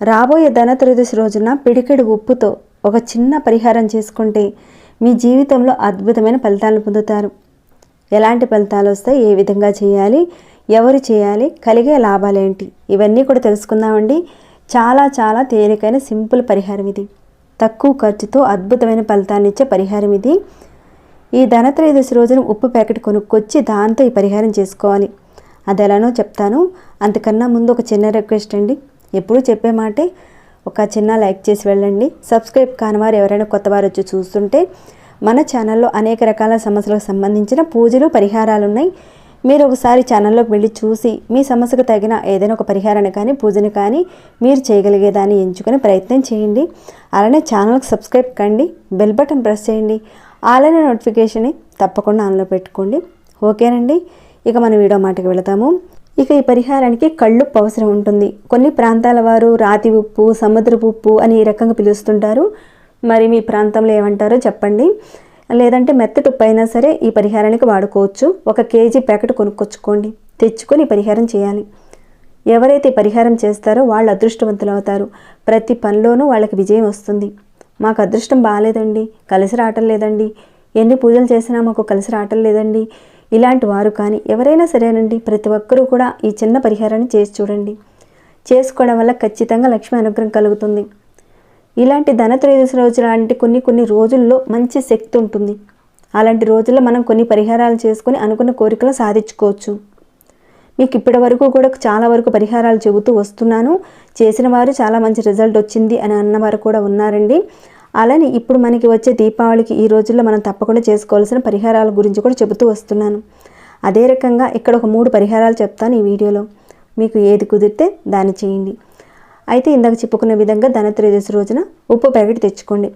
రాబోయే ధనత్రయోదశి రోజున పిడికెడు ఉప్పుతో ఒక చిన్న పరిహారం చేసుకుంటే మీ జీవితంలో అద్భుతమైన ఫలితాలను పొందుతారు. ఎలాంటి ఫలితాలు వస్తాయి ఏ విధంగా చేయాలి? ఎవరు చేయాలి కలిగే లాభాలేంటి? ఇవన్నీ కూడా తెలుసుకుందామండి. చాలా చాలా తేలికైన సింపుల్ పరిహారం ఇది. తక్కువ ఖర్చుతో అద్భుతమైన ఫలితాన్ని ఇచ్చే పరిహారం ఇది. ఈ ధనత్రయోదశి రోజున ఉప్పు ప్యాకెట్ కొనుక్కొచ్చి దాంతో ఈ పరిహారం చేసుకోవాలి. అది ఎలానో చెప్తాను. అంతకన్నా ముందు ఒక చిన్న రిక్వెస్ట్ అండి. ఎప్పుడూ చెప్పే మాటే ఒక చిన్న లైక్ చేసి వెళ్ళండి. సబ్స్క్రైబ్ కానివారు ఎవరైనా కొత్త వారు వచ్చి చూస్తుంటే మన ఛానల్లో అనేక రకాల సమస్యలకు సంబంధించిన పూజలు పరిహారాలు ఉన్నాయి మీరు ఒకసారి ఛానల్లోకి వెళ్ళి చూసి మీ సమస్యకు తగిన ఏదైనా ఒక పరిహారాన్ని కానీ పూజని కానీ మీరు చేయగలిగేదాన్ని ఎంచుకుని ప్రయత్నం చేయండి. అలానే ఛానల్కి సబ్స్క్రైబ్ కండి బెల్ బటన్ ప్రెస్ చేయండి అలానే నోటిఫికేషన్ తప్పకుండా ఆన్లో పెట్టుకోండి. ఓకేనండి? ఇక మన వీడియో మాటకి వెళతాము. ఇక ఈ పరిహారానికి కళ్ళుప్పు అవసరం ఉంటుంది. కొన్ని ప్రాంతాల వారు రాతి ఉప్పు సముద్రపు ఉప్పు అని ఈ రకంగా పిలుస్తుంటారు. మరి మీ ప్రాంతంలో ఏమంటారో చెప్పండి. లేదంటే మెత్తటి ఉప్పు అయినా సరే ఈ పరిహారానికి వాడుకోవచ్చు. ఒక కేజీ ప్యాకెట్ కొనుక్కొచ్చుకోండి. తెచ్చుకొని పరిహారం చేయాలి. ఎవరైతే పరిహారం చేస్తారో వాళ్ళు అదృష్టవంతులు అవుతారు. ప్రతి పనిలోనూ వాళ్ళకి విజయం వస్తుంది. మాకు అదృష్టం బాగాలేదండి. కలిసి రావటం లేదండి. ఎన్ని పూజలు చేసినా మాకు కలిసి రావటం లేదండి. ఇలాంటి వారు కానీ ఎవరైనా సరేనండి. ప్రతి ఒక్కరూ కూడా ఈ చిన్న పరిహారాన్ని చేసి చూడండి. చేసుకోవడం వల్ల ఖచ్చితంగా లక్ష్మీ అనుగ్రహం కలుగుతుంది. ఇలాంటి ధనత్రయోదశి రోజు లాంటి కొన్ని కొన్ని రోజుల్లో మంచి శక్తి ఉంటుంది. అలాంటి రోజుల్లో మనం కొన్ని పరిహారాలు చేసుకొని అనుకున్న కోరికలు సాధించుకోవచ్చు. మీకు ఇప్పటి వరకు కూడా చాలా వరకు పరిహారాలు చెబుతూ వస్తున్నాను. చేసిన వారు చాలా మంచి రిజల్ట్ వచ్చింది అని అన్నవారు కూడా ఉన్నారండి. అలానే ఇప్పుడు మనకి వచ్చే దీపావళికి ఈ రోజుల్లో మనం తప్పకుండా చేసుకోవాల్సిన పరిహారాల గురించి కూడా చెబుతూ వస్తున్నాను. అదే రకంగా ఇక్కడ ఒక మూడు పరిహారాలు చెప్తాను ఈ వీడియోలో. మీకు ఏది కుదిరితే దాన్ని చేయండి. అయితే ఇందాక చెప్పుకున్న విధంగా ధనత్రయోదశి రోజున ఉప్పు ప్యాకెట్ తెచ్చుకోండి.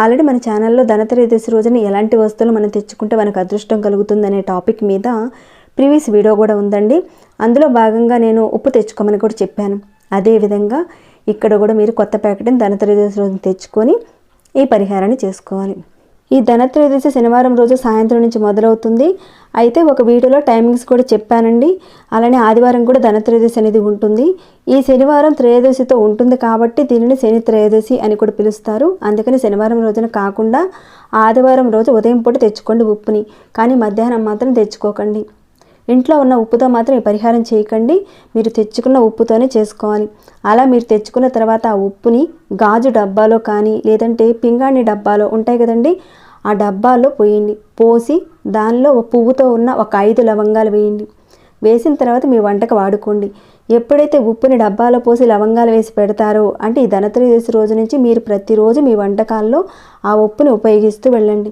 ఆల్రెడీ మన ఛానల్లో ధనత్రయోదశి రోజున ఎలాంటి వస్తువులు మనం తెచ్చుకుంటే మనకు అదృష్టం కలుగుతుందనే టాపిక్ మీద ప్రీవియస్ వీడియో కూడా ఉందండి. అందులో భాగంగా నేను ఉప్పు తెచ్చుకోమని కూడా చెప్పాను. అదేవిధంగా ఇక్కడ కూడా మీరు కొత్త ప్యాకెట్ని ధనత్రయోదశి రోజున తెచ్చుకొని ఈ పరిహారాన్ని చేసుకోవాలి. ఈ ధనత్రయోదశి శనివారం రోజు సాయంత్రం నుంచి మొదలవుతుంది. అయితే ఒక వీడియోలో టైమింగ్స్ కూడా చెప్పానండి. అలానే ఆదివారం కూడా ధనత్రయోదశి అనేది ఉంటుంది. ఈ శనివారం త్రయోదశితో ఉంటుంది కాబట్టి దీనిని శని త్రయోదశి అని కూడా పిలుస్తారు. అందుకని శనివారం రోజున కాకుండా ఆదివారం రోజు ఉదయం పూట తెచ్చుకోండి ఉప్పుని. కానీ మధ్యాహ్నం మాత్రం తెచ్చుకోకండి. ఇంట్లో ఉన్న ఉప్పుతో మాత్రం ఈ పరిహారం చేయకండి. మీరు తెచ్చుకున్న ఉప్పుతోనే చేసుకోవాలి. అలా మీరు తెచ్చుకున్న తర్వాత ఆ ఉప్పుని గాజు డబ్బాలో కానీ లేదంటే పింగాణి డబ్బాలో ఉంటాయి కదండి ఆ డబ్బాలో పోయండి పోసి దానిలో ఒక పువ్వుతో ఉన్న ఒక ఐదు లవంగాలు వేయండి. వేసిన తర్వాత మీ వంటకు వాడుకోండి. ఎప్పుడైతే ఉప్పుని డబ్బాలో పోసి లవంగాలు వేసి పెడతారో అంటే ఈ ధనత్రయోదశి రోజు నుంచి మీరు ప్రతిరోజు మీ వంటకాల్లో ఆ ఉప్పుని ఉపయోగిస్తూ వెళ్ళండి.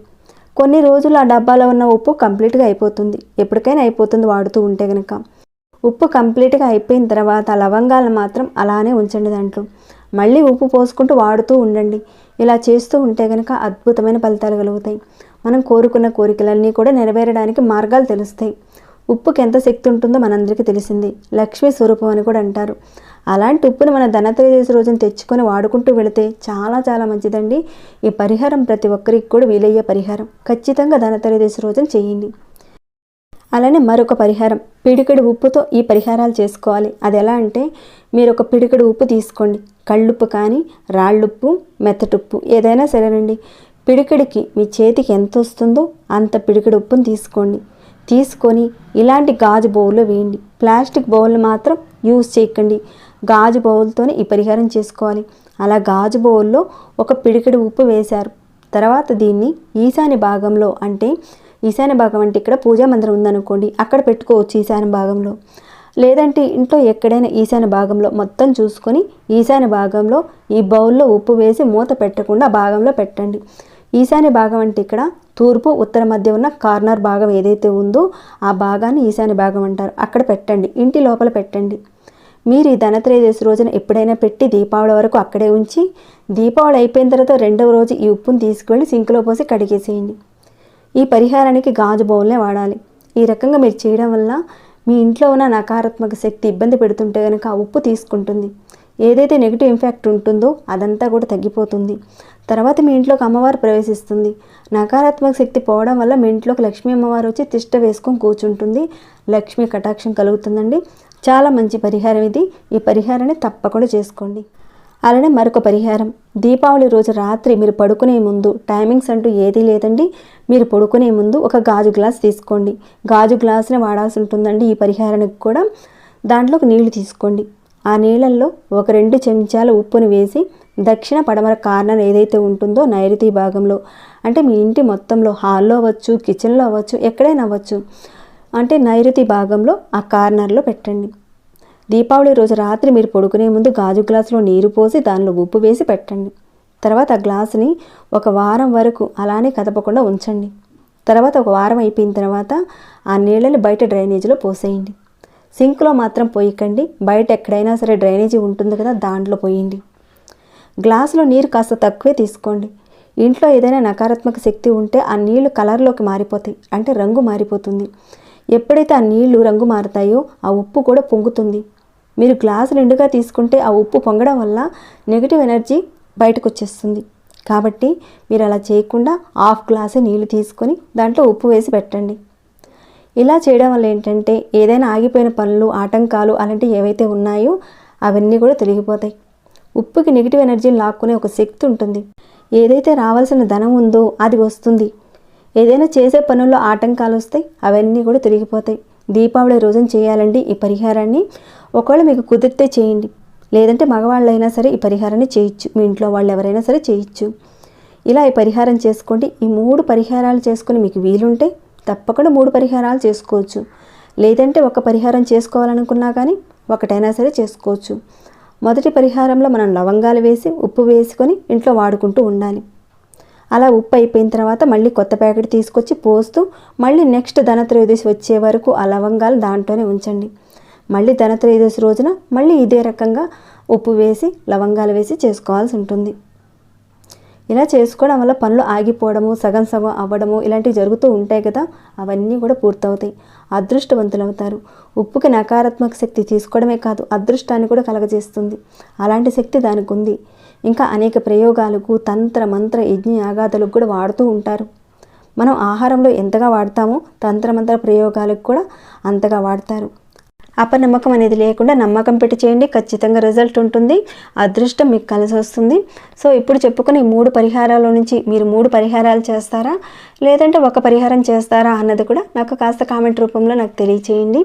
కొన్ని రోజులు ఆ డబ్బాలో ఉన్న ఉప్పు కంప్లీట్గా అయిపోతుంది. ఎప్పటికైనా అయిపోతుంది వాడుతూ ఉంటే కనుక ఉప్పు కంప్లీట్గా అయిపోయిన తర్వాత ఆ లవంగాలను మాత్రం అలానే ఉంచండి దాంట్లో. మళ్ళీ ఉప్పు పోసుకుంటూ వాడుతూ ఉండండి. ఇలా చేస్తూ ఉంటే కనుక అద్భుతమైన ఫలితాలు కలుగుతాయి. మనం కోరుకున్న కోరికలన్నీ కూడా నెరవేరడానికి మార్గాలు తెలుస్తాయి. ఉప్పుకి ఎంత శక్తి ఉంటుందో మనందరికీ తెలిసింది. లక్ష్మీ స్వరూపం అని కూడా అంటారు. అలాంటి ఉప్పును మన ధనత్రయోదశి రోజున తెచ్చుకొని వాడుకుంటూ వెళితే చాలా చాలా మంచిదండి. ఈ పరిహారం ప్రతి ఒక్కరికి కూడా వీలయ్యే పరిహారం. ఖచ్చితంగా ధనత్రయోదశి రోజున చేయండి. అలానే మరొక పరిహారం. పిడికెడు ఉప్పుతో ఈ పరిహారాలు చేసుకోవాలి. అది ఎలా అంటే మీరు ఒక పిడికెడు ఉప్పు తీసుకోండి. కళ్ళుప్పు కానీ రాళ్ళుప్పు మెత్తటుప్పు ఏదైనా సరేనండి. పిడికడికి మీ చేతికి ఎంత వస్తుందో అంత పిడికడు ఉప్పును తీసుకోండి. తీసుకొని ఇలాంటి గాజు బౌల్లో వేయండి. ప్లాస్టిక్ బౌల్ మాత్రం యూజ్ చేయకండి. గాజు బౌల్తోనే ఈ పరిహారం చేసుకోవాలి. అలా గాజు బౌల్లో ఒక పిడికడు ఉప్పు వేశారు. తర్వాత దీన్ని ఈశాన్య భాగంలో అంటే ఈశాన్య భాగం అంటే ఇక్కడ పూజా మందిరం ఉందనుకోండి అక్కడ పెట్టుకోవచ్చు ఈశాన్య భాగంలో. లేదంటే ఇంట్లో ఎక్కడైనా ఈశాన్య భాగంలో మొత్తం చూసుకొని ఈశాన్య భాగంలో ఈ బౌల్లో ఉప్పు వేసి మూత పెట్టకుండా భాగంలో పెట్టండి. ఈశాన్య భాగం అంటే ఇక్కడ తూర్పు ఉత్తర మధ్య ఉన్న కార్నర్ భాగం ఏదైతే ఉందో ఆ భాగాన్ని ఈశాన్య భాగం అంటారు. అక్కడ పెట్టండి ఇంటి లోపల పెట్టండి. మీరు ఈ ధనత్రయోదశి రోజున ఎప్పుడైనా పెట్టి దీపావళి వరకు అక్కడే ఉంచి దీపావళి అయిపోయిన తర్వాత రెండవ రోజు ఈ ఉప్పును తీసుకువెళ్ళి సింక్లో పోసి కడిగేసేయండి. ఈ పరిహారానికి గాజు బౌల్నే వాడాలి. ఈ రకంగా మీరు చేయడం వల్ల మీ ఇంట్లో ఉన్న నకారాత్మక శక్తి ఇబ్బంది పెడుతుంటే కనుక ఆ ఉప్పు తీసుకుంటుంది. ఏదైతే నెగిటివ్ ఇంపాక్ట్ ఉంటుందో అదంతా కూడా తగ్గిపోతుంది. తర్వాత మీ ఇంట్లోకి అమ్మవారు ప్రవేశిస్తుంది. నకారాత్మక శక్తి పోవడం వల్ల మీ ఇంట్లోకి లక్ష్మీ అమ్మవారు వచ్చి తిష్ట వేసుకొని కూర్చుంటుంది. లక్ష్మీ కటాక్షం కలుగుతుందండి. చాలా మంచి పరిహారం ఇది. ఈ పరిహారాన్ని తప్పకుండా చేసుకోండి. అలానే మరొక పరిహారం. దీపావళి రోజు రాత్రి మీరు పడుకునే ముందు టైమింగ్స్ అంటూ ఏదీ లేదండి. మీరు పడుకునే ముందు ఒక గాజు గ్లాస్ తీసుకోండి. గాజు గ్లాస్ని వాడాల్సి ఉంటుందండి ఈ పరిహారానికి కూడా. దాంట్లో నీళ్ళు తీసుకోండి. ఆ నీళ్ళల్లో ఒక రెండు చెంచాల ఉప్పును వేసి దక్షిణ పడమర కార్నర్ ఏదైతే ఉంటుందో నైరుతి భాగంలో అంటే మీ ఇంటి మొత్తంలో హాల్లో అవ్వచ్చు కిచెన్లో అవ్వచ్చు ఎక్కడైనా అవ్వచ్చు అంటే నైరుతి భాగంలో ఆ కార్నర్లో పెట్టండి. దీపావళి రోజు రాత్రి మీరు పడుకునే ముందు గాజు గ్లాసులో నీరు పోసి దానిలో ఉప్పు వేసి పెట్టండి. తర్వాత ఆ గ్లాసుని ఒక వారం వరకు అలానే కదపకుండా ఉంచండి. తర్వాత ఒక వారం అయిపోయిన తర్వాత ఆ నీళ్ళని బయట డ్రైనేజీలో పోసేయండి. సింక్లో మాత్రం పోయకండి. బయట ఎక్కడైనా సరే డ్రైనేజీ ఉంటుంది కదా దాంట్లో పోయండి. గ్లాసులో నీరు కాస్త తక్కువే తీసుకోండి. ఇంట్లో ఏదైనా నకారాత్మక శక్తి ఉంటే ఆ నీళ్ళు కలర్లోకి మారిపోతాయి అంటే రంగు మారిపోతుంది. ఎప్పుడైతే ఆ నీళ్ళు రంగు మారుతాయో ఆ ఉప్పు కూడా పొంగుతుంది. మీరు గ్లాసు నిండుగా తీసుకుంటే ఆ ఉప్పు పొంగడం వల్ల నెగిటివ్ ఎనర్జీ బయటకు వచ్చేస్తుంది కాబట్టి మీరు అలా చేయకుండా హాఫ్ గ్లాసు నీళ్ళు తీసుకొని దాంట్లో ఉప్పు వేసి పెట్టండి. ఇలా చేయడం వల్ల ఏంటంటే ఏదైనా ఆగిపోయిన పనులు ఆటంకాలు అలాంటివి ఏవైతే ఉన్నాయో అవన్నీ కూడా తొలగిపోతాయి ఉప్పుకి నెగిటివ్ ఎనర్జీని లాక్కునే ఒక శక్తి ఉంటుంది. ఏదైతే రావాల్సిన ధనం ఉందో అది వస్తుంది. ఏదైనా చేసే పనుల్లో ఆటంకాలు వస్తాయి అవన్నీ కూడా తొలగిపోతాయి దీపావళి రోజున చేయాలండి ఈ పరిహారాన్ని. ఒకవేళ మీకు కుదిరితే చేయండి. లేదంటే మగవాళ్ళైనా సరే ఈ పరిహారాన్ని చేయొచ్చు. మీ ఇంట్లో వాళ్ళు ఎవరైనా సరే చేయొచ్చు. ఇలా ఈ పరిహారం చేసుకోండి. ఈ మూడు పరిహారాలు చేసుకుని మీకు వీలుంటే తప్పకుండా మూడు పరిహారాలు చేసుకోవచ్చు. లేదంటే ఒక పరిహారం చేసుకోవాలనుకున్నా కానీ ఒకటైనా సరే చేసుకోవచ్చు. మొదటి పరిహారంలో మనం లవంగాలు వేసి ఉప్పు వేసుకొని ఇంట్లో వాడుకుంటూ ఉండాలి. అలా ఉప్పు అయిపోయిన తర్వాత మళ్ళీ కొత్త ప్యాకెట్ తీసుకొచ్చి పోస్తూ మళ్ళీ నెక్స్ట్ ధనత్రయోదశి వచ్చే వరకు ఆ లవంగాలు దాంట్లోనే ఉంచండి. మళ్ళీ ధనత్రయోదశి రోజున మళ్ళీ ఇదే రకంగా ఉప్పు వేసి లవంగాలు వేసి చేసుకోవాల్సి ఉంటుంది. ఇలా చేసుకోవడం వల్ల పనులు ఆగిపోవడము సగం సగం అవ్వడము ఇలాంటివి జరుగుతూ ఉంటాయి కదా అవన్నీ కూడా పూర్తవుతాయి. అదృష్టవంతులవుతారు. ఉప్పుకి నకారాత్మక శక్తి తీసుకోవడమే కాదు అదృష్టాన్ని కూడా కలగజేస్తుంది. అలాంటి శక్తి దానికి ఉంది ఇంకా అనేక ప్రయోగాలకు తంత్ర మంత్ర యజ్ఞ యాగాదులకు కూడా వాడుతూ ఉంటారు. మనం ఆహారంలో ఎంతగా వాడతామో తంత్రమంత్ర ప్రయోగాలకు కూడా అంతగా వాడతారు. అపనమ్మకం అనేది లేకుండా నమ్మకం పెట్టి చేయండి. ఖచ్చితంగా రిజల్ట్ ఉంటుంది. అదృష్టం మీకు కలిసి వస్తుంది. సో ఇప్పుడు చెప్పుకుని మూడు పరిహారాల నుంచి మీరు మూడు పరిహారాలు చేస్తారా? లేదంటే ఒక పరిహారం చేస్తారా అన్నది కూడా నాకు కాస్త కామెంట్ రూపంలో నాకు తెలియచేయండి.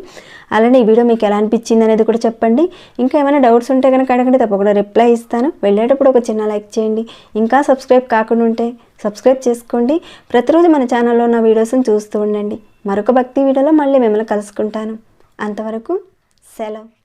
అలానే ఈ వీడియో మీకు ఎలా అనిపించింది అనేది కూడా చెప్పండి. ఇంకా ఏమైనా డౌట్స్ ఉంటే కనుక అడగండి. తప్పకుండా రిప్లై ఇస్తాను. వెళ్ళేటప్పుడు ఒక చిన్న లైక్ చేయండి. ఇంకా సబ్స్క్రైబ్ కాకుండా ఉంటే సబ్స్క్రైబ్ చేసుకోండి. ప్రతిరోజు మన ఛానల్లో ఉన్న వీడియోస్ని చూస్తూ ఉండండి. మరొక భక్తి వీడియోలో మళ్ళీ మిమ్మల్ని కలుసుకుంటాను. అంతవరకు సెలవు.